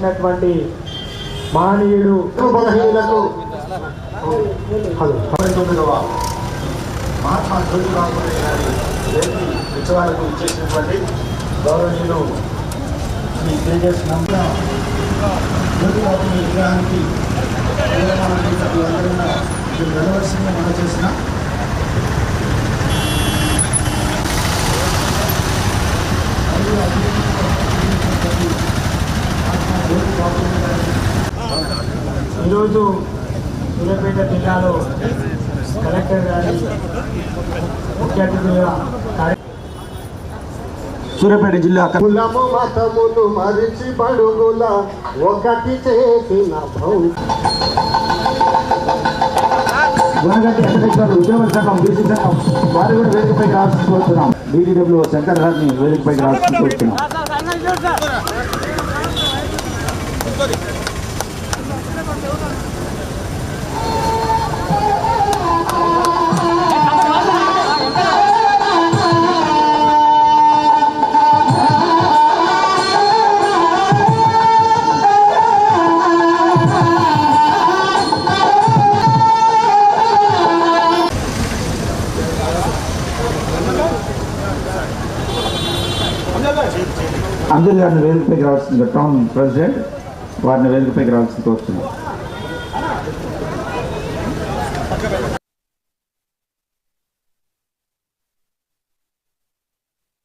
అందించినటువంటి మహనీయుడు బలహీనులకు మహాత్మా జ్యోతిరావు గారి జయంతి ఉత్సవాలకు ఇచ్చేసినటువంటి గౌరవనీయులు శ్రీ తేజస్ జ్యోతిరావు విగ్రహానికి అందరూ మనం చేసిన ఈరోజు సూర్యాపేట జిల్లాలో కలెక్టర్ గారి ముఖ్య అతిథిగా కార్య- సూర్యాపేట జిల్లా కులము మతములు మరిచి బడుగుల ఒకటి చేసిన గుణగంటి వెంకటేశ్వర ఉద్యమ సంఘం బీసీ సంఘం వారు కూడా వేదికపైకి రావాల్సి కోరుతున్నాం. బీడీడబ్ల్యూ శంకర్ గారిని వేదికపైకి రావాల్సి కోరుతున్నాం అందరి గారిని వేదికపైకి రావాల్సిందిగా టౌన్ ప్రెసిడెంట్ వారిని వేదికపైకి రావాల్సింది కోరుతున్నాం.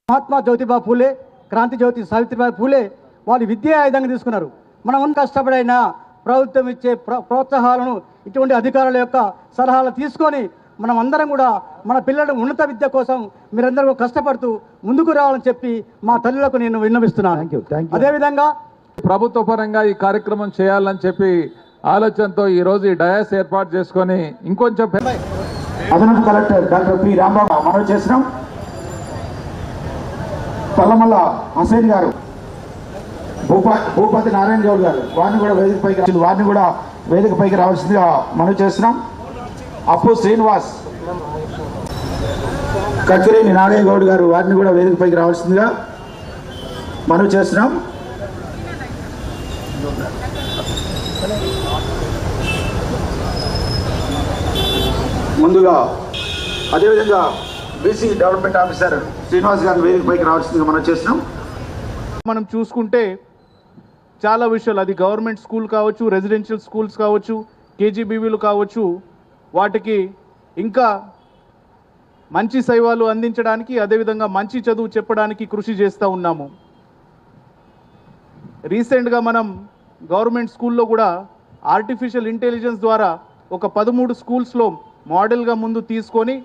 మహాత్మా జ్యోతిబా పూలే క్రాంతి జ్యోతి సావిత్రిబాయి పూలే వాళ్ళు విద్యా ఆయుధంగా తీసుకున్నారు. మనం ఉన్న కష్టపడైనా ప్రభుత్వం ఇచ్చే ప్రోత్సాహాలను ఇటువంటి అధికారుల యొక్క సలహాలు తీసుకొని మనం అందరం కూడా మన పిల్లల ఉన్నత విద్య కోసం మీరందరూ కష్టపడుతూ ముందుకు రావాలని చెప్పి మా తల్లులకు నేను విన్నవిస్తున్నాను. థ్యాంక్ యూ థ్యాంక్ యూ అదేవిధంగా ప్రభుత్వ పరంగా ఈ కార్యక్రమం చేయాలని చెప్పి ఆలోచనతో ఈ రోజు ఈ డయాస్ ఏర్పాటు చేసుకొని ఇంకొంచెం అదనపు కలెక్టర్ డాక్టర్ పి. రాంబాబు మనవి చేసినాం. తల్లమల్ల హసైన్ గారు భూపా భూపతి నారాయణ గౌడ్ గారు వారిని కూడా వేదికపైకి రా- వారిని కూడా వేదికపైకి రావాల్సిందిగా మనవి చేస్తున్నాం అప్పు శ్రీనివాస్. కక్కిరేని నాగయ్య గౌడ్ గారు వారిని కూడా వేదికపైకి రావాల్సిందిగా మనవి చేస్తున్నాం. ముందుగా అదేవిధంగా బీసీ డెవలప్మెంట్ ఆఫీసర్ శ్రీనివాస్ గారిని వేదికపైకి రావాల్సిందిగా మనం చేస్తున్నాం. మనం చూసుకుంటే చాలా విషయాలు. అది గవర్నమెంట్ స్కూల్ కావచ్చు రెసిడెన్షియల్ స్కూల్స్ కావచ్చు కేజీబీవీలు కావచ్చు వాటికి ఇంకా మంచి సేవలు అందించడానికి అదేవిధంగా మంచి చదువు చెప్పడానికి కృషి చేస్తూ ఉన్నాము. రీసెంట్గా మనం గవర్నమెంట్ స్కూల్లో కూడా ఆర్టిఫిషియల్ ఇంటెలిజెన్స్ ద్వారా ఒక పదమూడు స్కూల్స్లో మోడల్గా ముందు తీసుకొని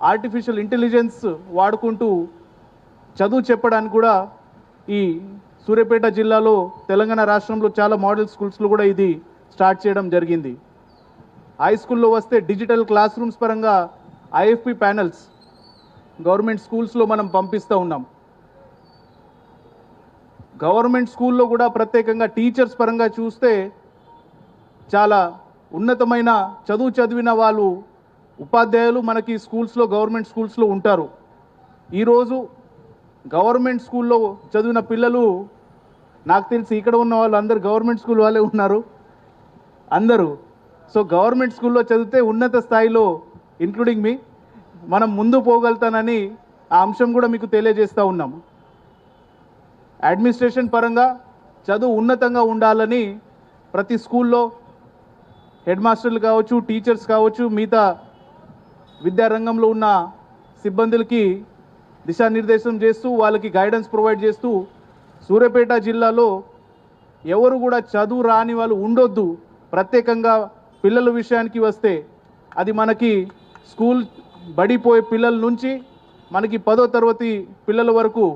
ఆర్టిఫిషియల్ ఇంటెలిజెన్స్ వాడుకుంటూ చదువు చెప్పడానికి కూడా ఈ సూర్యాపేట జిల్లాలో తెలంగాణ రాష్ట్రంలో చాలా మోడల్ స్కూల్స్లో కూడా ఇది స్టార్ట్ చేయడం జరిగింది. హై స్కూల్లో వస్తే డిజిటల్ క్లాస్ రూమ్స్ పరంగా ఐఎఫ్పి ప్యానల్స్ గవర్నమెంట్ స్కూల్స్లో మనం పంపిస్తూ ఉన్నాం. గవర్నమెంట్ స్కూల్లో కూడా ప్రత్యేకంగా టీచర్స్ పరంగా చూస్తే చాలా ఉన్నతమైన చదువు చదివిన వాళ్ళు ఉపాధ్యాయులు మనకి స్కూల్స్లో గవర్నమెంట్ స్కూల్స్లో ఉంటారు. ఈరోజు గవర్నమెంట్ స్కూల్లో చదివిన పిల్లలు నాకు తెలిసి ఇక్కడ ఉన్న వాళ్ళు అందరు గవర్నమెంట్ స్కూల్ వాళ్ళే ఉన్నారు. అందరూ సో గవర్నమెంట్ స్కూల్లో చదివితే ఉన్నత స్థాయిలో ఇంక్లూడింగ్ మీ మనం ముందు పోగలుగుతానని ఆ అంశం కూడా మీకు తెలియజేస్తూ ఉన్నాము అడ్మినిస్ట్రేషన్ పరంగా చదువు ఉన్నతంగా ఉండాలని ప్రతి స్కూల్లో హెడ్ మాస్టర్లు కావచ్చు టీచర్స్ కావచ్చు మిగతా విద్యారంగంలో ఉన్న సిబ్బందులకి దిశానిర్దేశం చేస్తూ వాళ్ళకి గైడెన్స్ ప్రొవైడ్ చేస్తూ సూర్యాపేట జిల్లాలో ఎవరు కూడా చదువు రాని వాళ్ళు ఉండొద్దు. ప్రత్యేకంగా పిల్లల విషయానికి వస్తే అది మనకి స్కూల్ బడిపోయే పిల్లల నుంచి మనకి పదో తరగతి పిల్లల వరకు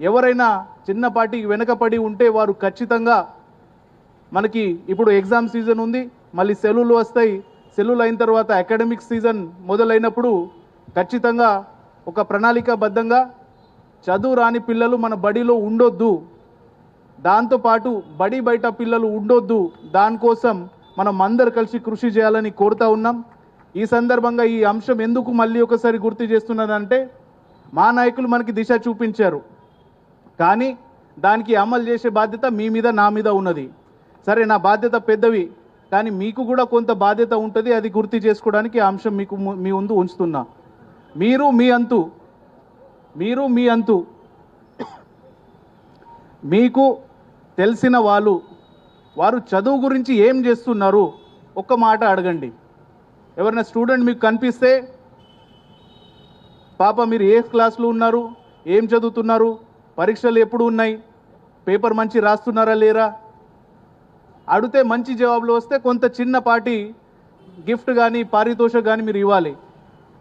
ఎవరైనా చిన్నపాటి వెనకపడి ఉంటే వారు ఖచ్చితంగా మనకి ఇప్పుడు ఎగ్జామ్ సీజన్ ఉంది మళ్ళీ సెలవులు వస్తాయి. సెలవులు అయిన తర్వాత అకాడమిక్ సీజన్ మొదలైనప్పుడు ఖచ్చితంగా ఒక ప్రణాళికాబద్ధంగా చదువు రాని పిల్లలు మన బడిలో ఉండొద్దు. దాంతోపాటు బడి బయట పిల్లలు ఉండొద్దు. దానికోసం మనం అందరు కలిసి కృషి చేయాలని కోరుతా ఉన్నాం. ఈ సందర్భంగా ఈ అంశం ఎందుకు మళ్ళీ ఒకసారి గుర్తు చేస్తున్నదంటే మా నాయకులు మనకి దిశ చూపించారు. కానీ దానికి అమలు చేసే బాధ్యత మీ మీద నా మీద ఉన్నది. సరే నా బాధ్యత పెద్దవి కానీ మీకు కూడా కొంత బాధ్యత ఉంటుంది అది గుర్తు చేసుకోవడానికి ఆ అంశం మీకు ము- మీ ముందు ఉంచుతున్నా. మీరు మీ అంతు మీరు మీ అంతు మీకు తెలిసిన వాళ్ళు వారు చదువు గురించి ఏం చేస్తున్నారు? ఒక్క మాట అడగండి. ఎవరైనా స్టూడెంట్ మీకు కనిపిస్తే పాప మీరు ఏ క్లాస్లో ఉన్నారు? ఏం చదువుతున్నారు? పరీక్షలు ఎప్పుడు ఉన్నాయి? పేపర్ మంచి రాస్తున్నారా లేరా? అడిగితే మంచి జవాబులు వస్తే కొంత చిన్నపాటి గిఫ్ట్ కానీ పారితోషం కానీ మీరు ఇవ్వాలి.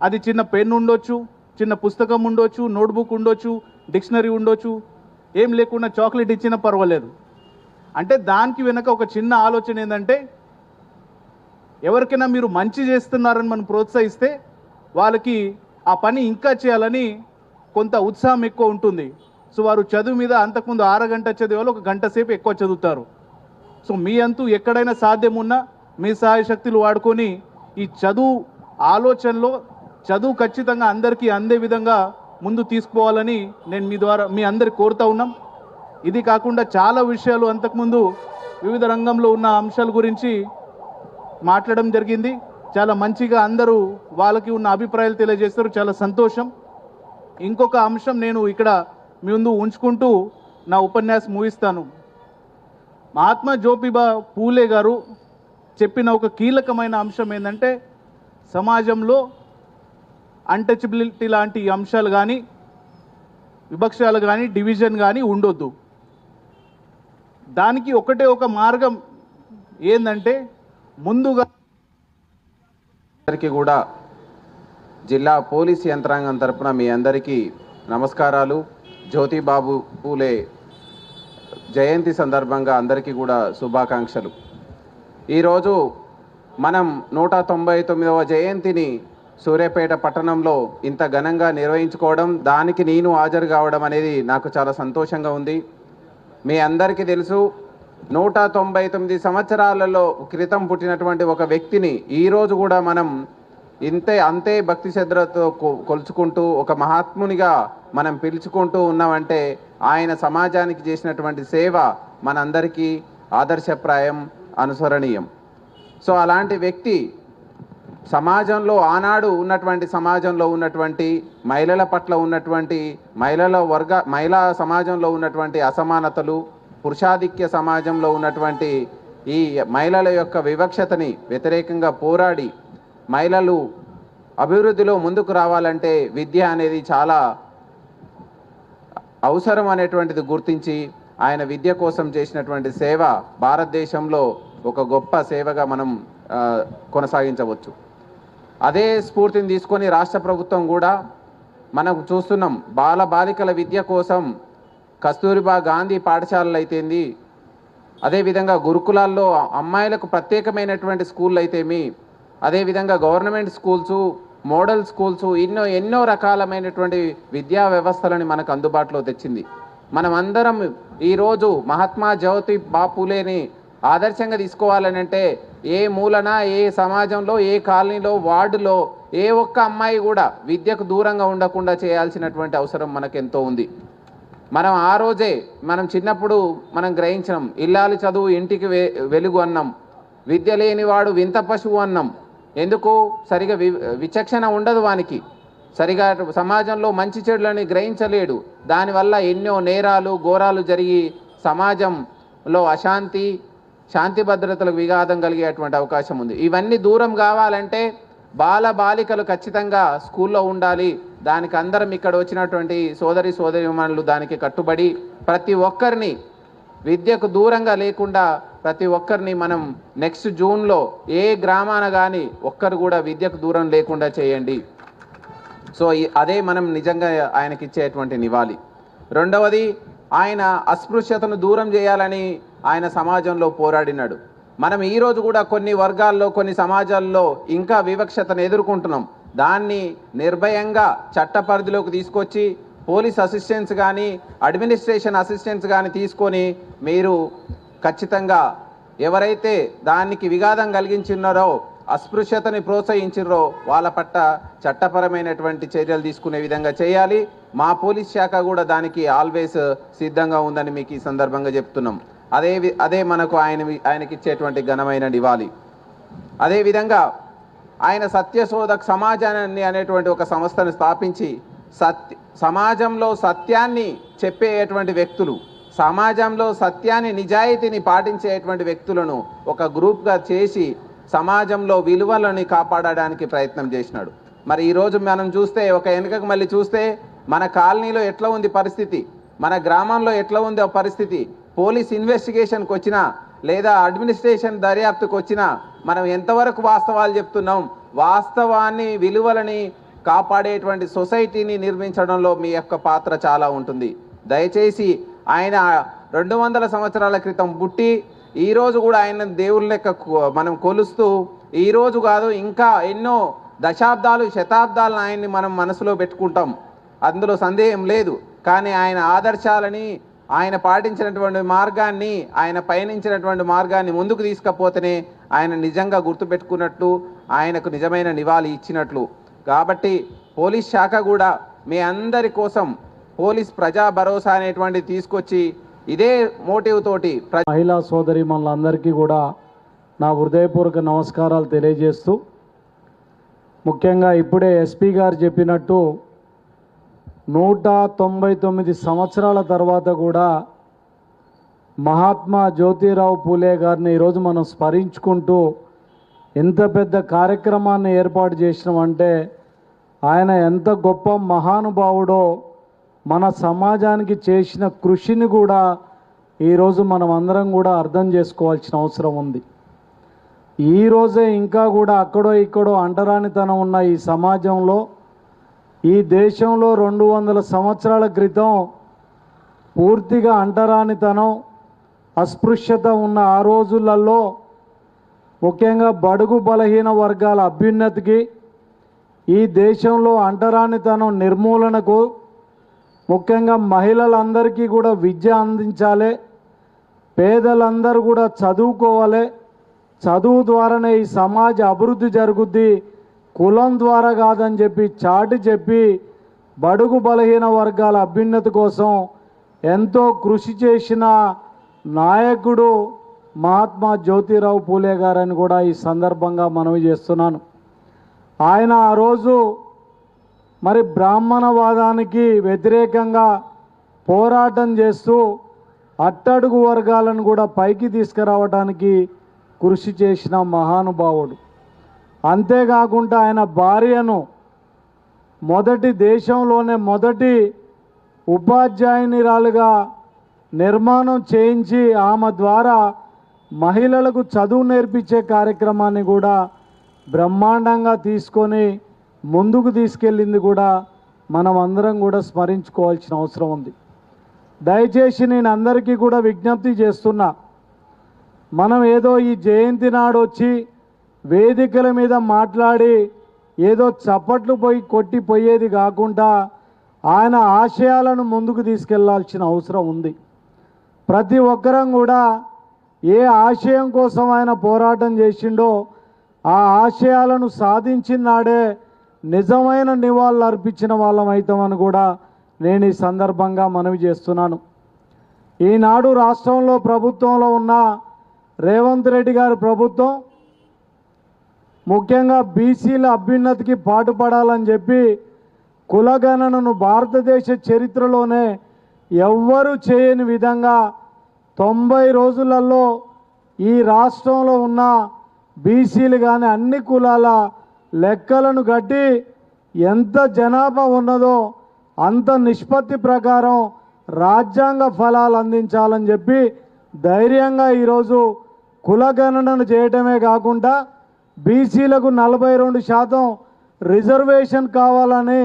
అది చిన్న పెన్ ఉండొచ్చు చిన్న పుస్తకం ఉండొచ్చు నోట్బుక్ ఉండొచ్చు డిక్షనరీ ఉండొచ్చు. ఏం లేకుండా చాక్లెట్ ఇచ్చినా పర్వాలేదు. అంటే దానికి వెనక ఒక చిన్న ఆలోచన ఏంటంటే ఎవరికైనా మీరు మంచి చేస్తున్నారని మనం ప్రోత్సహిస్తే వాళ్ళకి ఆ పని ఇంకా చేయాలని కొంత ఉత్సాహం ఎక్కువ ఉంటుంది. సో వారు చదువు మీద అంతకుముందు అరగంట చదివే వాళ్ళు ఒక గంట సేపు ఎక్కువ చదువుతారు. సో మీ అంతు ఎక్కడైనా సాధ్యం ఉన్నా మీ సహాయ శక్తులు వాడుకొని ఈ చదువు ఆలోచనలో చదువు ఖచ్చితంగా అందరికీ అందే విధంగా ముందు తీసుకోవాలని నేను మీ ద్వారా మీ అందరికి కోరుతా ఉన్నాం. ఇది కాకుండా చాలా విషయాలు అంతకుముందు వివిధ రంగంలో ఉన్న అంశాల గురించి మాట్లాడడం జరిగింది. చాలా మంచిగా అందరూ వాళ్ళకి ఉన్న అభిప్రాయాలు తెలియజేస్తారు. చాలా సంతోషం. ఇంకొక అంశం నేను ఇక్కడ మీ ముందు ఉంచుకుంటూ నా ఉపన్యాసం ముగిస్తాను. మహాత్మా జ్యోతిబా పూలే గారు చెప్పిన ఒక కీలకమైన అంశం ఏంటంటే సమాజంలో అన్టచబిలిటీ లాంటి అంశాలు కానీ విపక్షాలు కానీ డివిజన్ కానీ ఉండొద్దు. దానికి ఒకటే ఒక మార్గం ఏంటంటే ముందుగా అందరికీ కూడా జిల్లా పోలీస్ యంత్రాంగం తరపున మీ అందరికీ నమస్కారాలు. జ్యోతిబాబు పూలే జయంతి సందర్భంగా అందరికీ కూడా శుభాకాంక్షలు. ఈరోజు మనం నూట తొంభై తొమ్మిదవ జయంతిని సూర్యాపేట పట్టణంలో ఇంత ఘనంగా నిర్వహించుకోవడం దానికి నేను హాజరు కావడం అనేది నాకు చాలా సంతోషంగా ఉంది. మీ అందరికీ తెలుసు నూట తొంభై తొమ్మిది సంవత్సరాలలో క్రితం పుట్టినటువంటి ఒక వ్యక్తిని ఈరోజు కూడా మనం ఇంతే అంతే భక్తి శ్రద్ధలతో కొలుచుకుంటూ ఒక మహాత్మునిగా మనం పిలుచుకుంటూ ఉన్నామంటే ఆయన సమాజానికి చేసినటువంటి సేవ మనందరికీ ఆదర్శప్రాయం అనుసరణీయం. సో అలాంటి వ్యక్తి సమాజంలో ఆనాడు ఉన్నటువంటి సమాజంలో ఉన్నటువంటి మహిళల పట్ల ఉన్నటువంటి మహిళల వర్గ మహిళా సమాజంలో ఉన్నటువంటి అసమానతలు పురుషాధిక్య సమాజంలో ఉన్నటువంటి ఈ మహిళల యొక్క వివక్షతని వ్యతిరేకంగా పోరాడి మహిళలు అభివృద్ధిలో ముందుకు రావాలంటే విద్య అనేది చాలా అవసరం అనేటువంటిది గుర్తించి ఆయన విద్య కోసం చేసినటువంటి సేవ భారతదేశంలో ఒక గొప్ప సేవగా మనం కొనసాగించవచ్చు. అదే స్ఫూర్తిని తీసుకొని రాష్ట్ర ప్రభుత్వం కూడా మనం చూస్తున్నాం. బాల బాలికల విద్య కోసం కస్తూరిబా గాంధీ పాఠశాలలు అయితేంది అదేవిధంగా గురుకులాల్లో అమ్మాయిలకు ప్రత్యేకమైనటువంటి స్కూళ్ళు అయితేమి అదేవిధంగా గవర్నమెంట్ స్కూల్స్ మోడల్ స్కూల్స్ ఎన్నో ఎన్నో రకాలమైనటువంటి విద్యా వ్యవస్థలని మనకు అందుబాటులో తెచ్చింది. మనం అందరం ఈరోజు మహాత్మా జ్యోతి బాపులేని ఆదర్శంగా తీసుకోవాలని అంటే ఏ మూలన ఏ సమాజంలో ఏ కాలనీలో వార్డులో ఏ ఒక్క అమ్మాయి కూడా విద్యకు దూరంగా ఉండకుండా చేయాల్సినటువంటి అవసరం మనకెంతో ఉంది. మనం ఆ రోజే మనం చిన్నప్పుడు మనం గ్రహించినాం ఇల్లాలి చదువు ఇంటికి వె వెలుగు అన్నాం విద్య లేనివాడు వింత పశువు అన్నాం. ఎందుకు? సరిగా వి విచక్షణ ఉండదు వానికి. సరిగా సమాజంలో మంచి చెడులని గ్రహించలేడు. దానివల్ల ఎన్నో నేరాలు ఘోరాలు జరిగి సమాజంలో అశాంతి శాంతి భద్రతలకు విఘాతం కలిగేటువంటి అవకాశం ఉంది. ఇవన్నీ దూరం కావాలంటే బాల బాలికలు ఖచ్చితంగా స్కూల్లో ఉండాలి. దానికి అందరం ఇక్కడ వచ్చినటువంటి సోదరి సోదరిమణులు దానికి కట్టుబడి ప్రతి ఒక్కరిని విద్యకు దూరంగా లేకుండా ప్రతి ఒక్కరిని మనం నెక్స్ట్ జూన్లో ఏ గ్రామాన కానీ ఒక్కరు కూడా విద్యకు దూరం లేకుండా చేయండి. సో అదే మనం నిజంగా ఆయనకి ఇచ్చేటువంటి నివాళి. రెండవది ఆయన అస్పృశ్యతను దూరం చేయాలని ఆయన సమాజంలో పోరాడినాడు. మనం ఈరోజు కూడా కొన్ని వర్గాల్లో కొన్ని సమాజాల్లో ఇంకా వివక్షతను ఎదుర్కొంటున్నాం. దాన్ని నిర్భయంగా చట్ట పరిధిలోకి తీసుకొచ్చి పోలీస్ అసిస్టెంట్స్ కానీ అడ్మినిస్ట్రేషన్ అసిస్టెంట్స్ కానీ తీసుకొని మీరు ఖచ్చితంగా ఎవరైతే దానికి విఘాతం కలిగించినారో అస్పృశ్యతని ప్రోత్సహించిర్రో వాళ్ళ పట్ల చట్టపరమైనటువంటి చర్యలు తీసుకునే విధంగా చేయాలి. మా పోలీస్ శాఖ కూడా దానికి ఆల్వేస్ సిద్ధంగా ఉందని మీకు ఈ సందర్భంగా చెప్తున్నాం. అదే అదే మనకు ఆయన ఆయనకి ఇచ్చేటువంటి ఘనమైన నివాళి అదేవిధంగా ఆయన సత్యశోధక్ సమాజాన్ని అనేటువంటి ఒక సంస్థను స్థాపించి సత్య సమాజంలో సత్యాన్ని చెప్పేటువంటి వ్యక్తులు సమాజంలో సత్యాన్ని నిజాయితీని పాటించేటువంటి వ్యక్తులను ఒక గ్రూప్గా చేసి సమాజంలో విలువలని కాపాడడానికి ప్రయత్నం చేసినాడు. మరి ఈరోజు మనం చూస్తే ఒక వెనుకకు మళ్ళీ చూస్తే మన కాలనీలో ఎట్లా ఉంది పరిస్థితి? మన గ్రామంలో ఎట్లా ఉంది ఆ పరిస్థితి? పోలీస్ ఇన్వెస్టిగేషన్కి వచ్చినా లేదా అడ్మినిస్ట్రేషన్ దర్యాప్తుకు వచ్చినా మనం ఎంతవరకు వాస్తవాలు చెప్తున్నాం? వాస్తవాన్ని విలువలని కాపాడేటువంటి సొసైటీని నిర్మించడంలో మీ యొక్క పాత్ర చాలా ఉంటుంది. దయచేసి ఆయన రెండు వందల సంవత్సరాల క్రితం పుట్టి ఈరోజు కూడా ఆయన దేవుళ్ళ లెక్క మనం కొలుస్తూ ఈరోజు కాదు ఇంకా ఎన్నో దశాబ్దాలు శతాబ్దాలను ఆయన్ని మనం మనసులో పెట్టుకుంటాం. అందులో సందేహం లేదు. కానీ ఆయన ఆదర్శాలని ఆయన పాటించినటువంటి మార్గాన్ని ఆయన పయనించినటువంటి మార్గాన్ని ముందుకు తీసుకపోతేనే ఆయన నిజంగా గుర్తుపెట్టుకున్నట్లు ఆయనకు నిజమైన నివాళి ఇచ్చినట్లు. కాబట్టి పోలీస్ శాఖ కూడా మీ అందరి కోసం పోలీస్ ప్రజా భరోసా అనేటువంటిది తీసుకొచ్చి ఇదే మోటివ్ తోటి ప్ర మహిళా సోదరి మనందరికీ కూడా నా హృదయపూర్వక నమస్కారాలు తెలియజేస్తూ ముఖ్యంగా ఇప్పుడే ఎస్పీ గారు చెప్పినట్టు నూట తొంభై తొమ్మిది సంవత్సరాల తర్వాత కూడా మహాత్మా జ్యోతిరావు పూలే గారిని ఈరోజు మనం స్మరించుకుంటూ ఎంత పెద్ద కార్యక్రమాన్ని ఏర్పాటు చేసినామంటే ఆయన ఎంత గొప్ప మహానుభావుడో మన సమాజానికి చేసిన కృషిని కూడా ఈరోజు మనం అందరం కూడా అర్థం చేసుకోవాల్సిన అవసరం ఉంది. ఈరోజే ఇంకా కూడా అక్కడో ఇక్కడో అంటరానితనం ఉన్న ఈ సమాజంలో ఈ దేశంలో రెండు వందల సంవత్సరాల క్రితం పూర్తిగా అంటరానితనం అస్పృశ్యత ఉన్న ఆ రోజులలో ముఖ్యంగా బడుగు బలహీన వర్గాల అభ్యున్నతికి ఈ దేశంలో అంటరానితనం నిర్మూలనకు ముఖ్యంగా మహిళలందరికీ కూడా విద్య అందించాలి పేదలందరూ కూడా చదువుకోవాలి చదువు ద్వారానే ఈ సమాజ అభివృద్ధి జరుగుద్ది కులం ద్వారా కాదని చెప్పి చాటి చెప్పి బడుగు బలహీన వర్గాల అభ్యున్నతి కోసం ఎంతో కృషి చేసిన నాయకుడు మహాత్మా జ్యోతిరావు పూలే గారని కూడా ఈ సందర్భంగా మనవి చేస్తున్నాను. ఆయన ఆ రోజు మరి బ్రాహ్మణవాదానికి వ్యతిరేకంగా పోరాటం చేస్తూ అట్టడుగు వర్గాలను కూడా పైకి తీసుకురావడానికి కృషి చేసిన మహానుభావుడు. అంతేకాకుండా ఆయన భార్యను మొదటి దేశంలోనే మొదటి ఉపాధ్యాయునిరాలుగా నిర్మాణం చేయించి ఆమె ద్వారా మహిళలకు చదువు నేర్పించే కార్యక్రమాన్ని కూడా బ్రహ్మాండంగా తీసుకొని ముందుకు తీసుకెళ్ళింది కూడా మనం అందరం కూడా స్మరించుకోవాల్సిన అవసరం ఉంది. దయచేసి నేను అందరికీ కూడా విజ్ఞప్తి చేస్తున్నా మనం ఏదో ఈ జయంతి నాడు వచ్చి వేదికల మీద మాట్లాడి ఏదో చప్పట్లు పోయి కొట్టిపోయేది కాకుండా ఆయన ఆశయాలను ముందుకు తీసుకెళ్ళాల్సిన అవసరం ఉంది. ప్రతి ఒక్కరం కూడా ఏ ఆశయం కోసం ఆయన పోరాటం చేసిండో ఆ ఆశయాలను సాధించినాడే నిజమైన నివాళులు అర్పించిన వాళ్ళం అవుతామని కూడా నేను ఈ సందర్భంగా మనవి చేస్తున్నాను. ఈనాడు రాష్ట్రంలో ప్రభుత్వంలో ఉన్న రేవంత్ రెడ్డి గారి ప్రభుత్వం ముఖ్యంగా బీసీల అభ్యున్నతికి పాటుపడాలని చెప్పి కులగణనను భారతదేశ చరిత్రలోనే ఎవ్వరూ చేయని విధంగా తొంభై రోజులలో ఈ రాష్ట్రంలో ఉన్న బీసీలు కానీ అన్ని కులాల లెక్కలను కట్టి ఎంత జనాభా ఉన్నదో అంత నిష్పత్తి ప్రకారం రాజ్యాంగ ఫలాలు అందించాలని చెప్పి ధైర్యంగా ఈరోజు కులగణనను చేయటమే కాకుండా బీసీలకు నలభై రెండు శాతం రిజర్వేషన్ కావాలని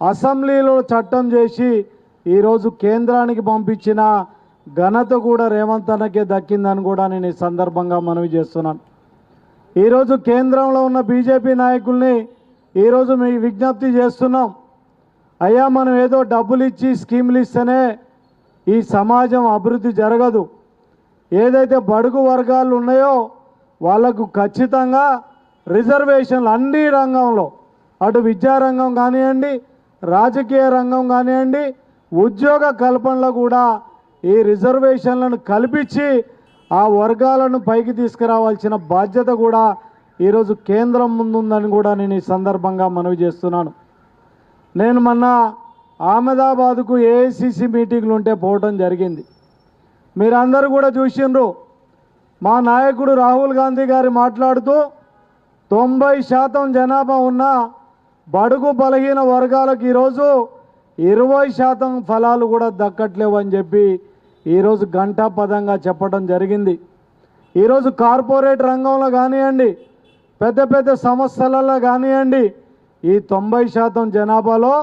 అసెంబ్లీలో చట్టం చేసి ఈరోజు కేంద్రానికి పంపించిన ఘనత కూడా రేవంత్ అన్నకే దక్కిందని కూడా నేను ఈ సందర్భంగా మనవి చేస్తున్నాను. ఈరోజు కేంద్రంలో ఉన్న బీజేపీ నాయకుల్ని ఈరోజు మీ విజ్ఞప్తి చేస్తున్నాం. అయ్యా మనం ఏదో డబ్బులు ఇచ్చి స్కీములు ఇస్తేనే ఈ సమాజం అభివృద్ధి జరగదు. ఏదైతే బడుగు వర్గాలు ఉన్నాయో వాళ్ళకు ఖచ్చితంగా రిజర్వేషన్లు అన్ని రంగంలో. అటు విద్యారంగం కానివ్వండి రాజకీయ రంగం కానివ్వండి ఉద్యోగ కల్పనలో కూడా ఈ రిజర్వేషన్లను కల్పించి ఆ వర్గాలను పైకి తీసుకురావాల్సిన బాధ్యత కూడా ఈరోజు కేంద్రం ముందుందని కూడా నేను ఈ సందర్భంగా మనవి చేస్తున్నాను. నేను మొన్న అహ్మదాబాద్కు ఏఐసిసి మీటింగ్లు ఉంటే పోవటం జరిగింది. మీరందరూ కూడా చూసిండ్రు. మా నాయకుడు రాహుల్ గాంధీ గారు మాట్లాడుతూ తొంభై శాతం జనాభా ఉన్న బడుగు బలహీన వర్గాలకు ఈరోజు ఇరవై శాతం ఫలాలు కూడా దక్కట్లేవు అని చెప్పి ఈరోజు గంటాపదంగా చెప్పడం జరిగింది. ఈరోజు కార్పొరేట్ రంగంలో కానివ్వండి పెద్ద పెద్ద సంస్థలలో కానివ్వండి ఈ తొంభై శాతం జనాభాలో